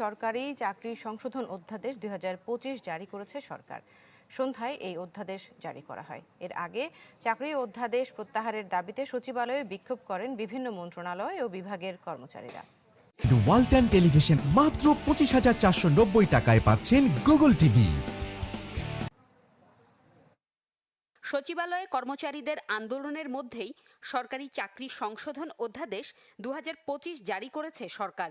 সরকারি চাকরি সংশোধন অধ্যাদেশ দু হাজার পঁচিশ জারি করেছে সরকার। সন্ধ্যায় এই অধ্যাদেশ জারি করা হয়। এর আগে চাকরি অধ্যাদেশ প্রত্যাহারের দাবিতে সচিবালয়ে বিক্ষোভ করেন বিভিন্ন মন্ত্রণালয় ও বিভাগের কর্মচারীরা। ওয়ালটন টেলিভিশন মাত্র পঁচিশ হাজার চারশো নব্বই টাকায় পাচ্ছেন গুগল টিভি সচিবালয়ে কর্মচারীদের আন্দোলনের মধ্যেই সরকারি চাকরি সংশোধন অধ্যাদেশ দু হাজার পঁচিশ জারি করেছে সরকার।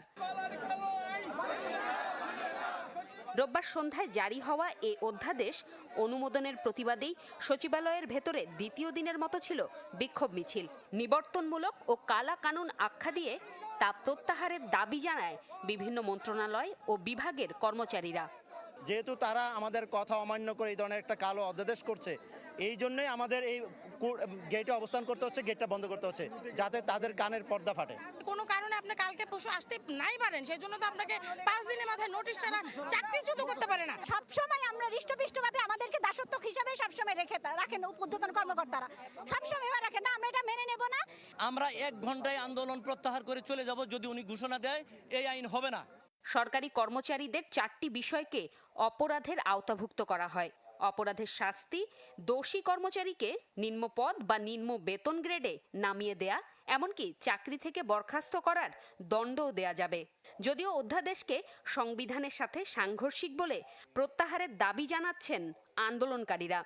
রোববার সন্ধ্যায় জারি হওয়া এ অধ্যাদেশ অনুমোদনের প্রতিবাদেই সচিবালয়ের ভেতরে দ্বিতীয় দিনের মতো ছিল বিক্ষোভ মিছিল। নিবর্তনমূলক ও কালা কানুন আখ্যা দিয়ে তা প্রত্যাহারের দাবি জানায় বিভিন্ন মন্ত্রণালয় ও বিভাগের কর্মচারীরা। যেহেতু তারা আমাদের কথা অমান্য করে এই ধরনের একটা কালো অধ্যাদেশ করছে এই জন্যই আমাদের এই কো- গেটে অবস্থান করতে হচ্ছে গেটটা বন্ধ করতে হচ্ছে যাতে তাদের কানের পর্দা ফাটে। কোনো কারণে আপনি কালকে পশু আসতে নাই পারেন সেই জন্য তো আপনাকে পাঁচ দিনের মাথায় নোটিশ ছাড়া চাকরিচ্যুত করতে পারে না। সবসময় আমরা হৃষ্টপৃষ্টভাবে আমাদেরকে দাসত্ব হিসাবে সবসময় রেখে রাখেন উদ্বোধন কর্মকর্তারা। সবসময় এবার রাখেন না আমরা এটা মেনে নেব না। আমরা এক ঘন্টায় আন্দোলন প্রত্যাহার করে চলে যাব যদি উনি ঘোষণা দেয় এই আইন হবে না। সরকারি কর্মচারীদের চারটি বিষয়কে অপরাধের আওতাভুক্ত করা হয়। অপরাধের শাস্তি দোষী কর্মচারীকে নিম্ন পদ বা নিম্ন বেতন গ্রেডে নামিয়ে দেয়া, এমনকি চাকরি থেকে বরখাস্ত করার দণ্ডও দেয়া যাবে। যদিও অধ্যাদেশকে সংবিধানের সাথে সাংঘর্ষিক বলে প্রত্যাহারের দাবি জানাচ্ছেন আন্দোলনকারীরা।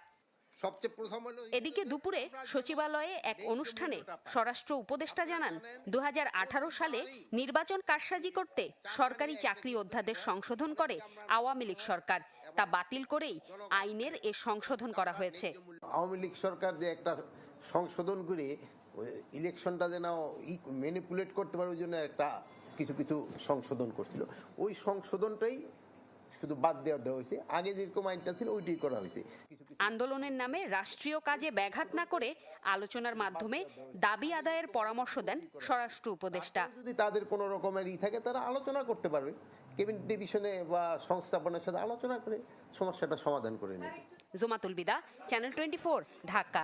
সবচেয়ে প্রথম হলো এদিকে দুপুরে সচিবালয়ে এক অনুষ্ঠানে স্বরাষ্ট্র উপদেষ্টা জানান দু হাজার আঠারো সালে নির্বাচন কারসাজি করতে সরকারি চাকরি অধ্যাদেশ সংশোধন করে আওয়ামী লীগ সরকার। তা বাতিল করেই আইনের এ সংশোধন করা হয়েছে। আওয়ামী লীগ সরকার যে একটা সংশোধন করে ইলেকশনটা যেন ম্যানিপুলেট করতে পারে ওই জন্য একটা কিছু কিছু সংশোধন করছিল। ওই সংশোধনটাই শুধু বাদ দেওয়া দেওয়া হয়েছে। আগে যেরকম আইনটা ছিল ওইটাই করা হয়েছে। আন্দোলনের নামে রাষ্ট্রীয় কাজে ব্যাঘাত না করে আলোচনার মাধ্যমে দাবি আদায়ের পরামর্শ দেন স্বরাষ্ট্র উপদেষ্টা। যদি তাদের কোনো রকমের ই থাকে তারা আলোচনা করতে পারবে। কেবিনেট ডিভিশনে বা সংস্থাপনের সাথে আলোচনা করে সমস্যাটা সমাধান করে নেবে। জোমাতুল বিদা চ্যানেল টোয়েন্টি ঢাকা।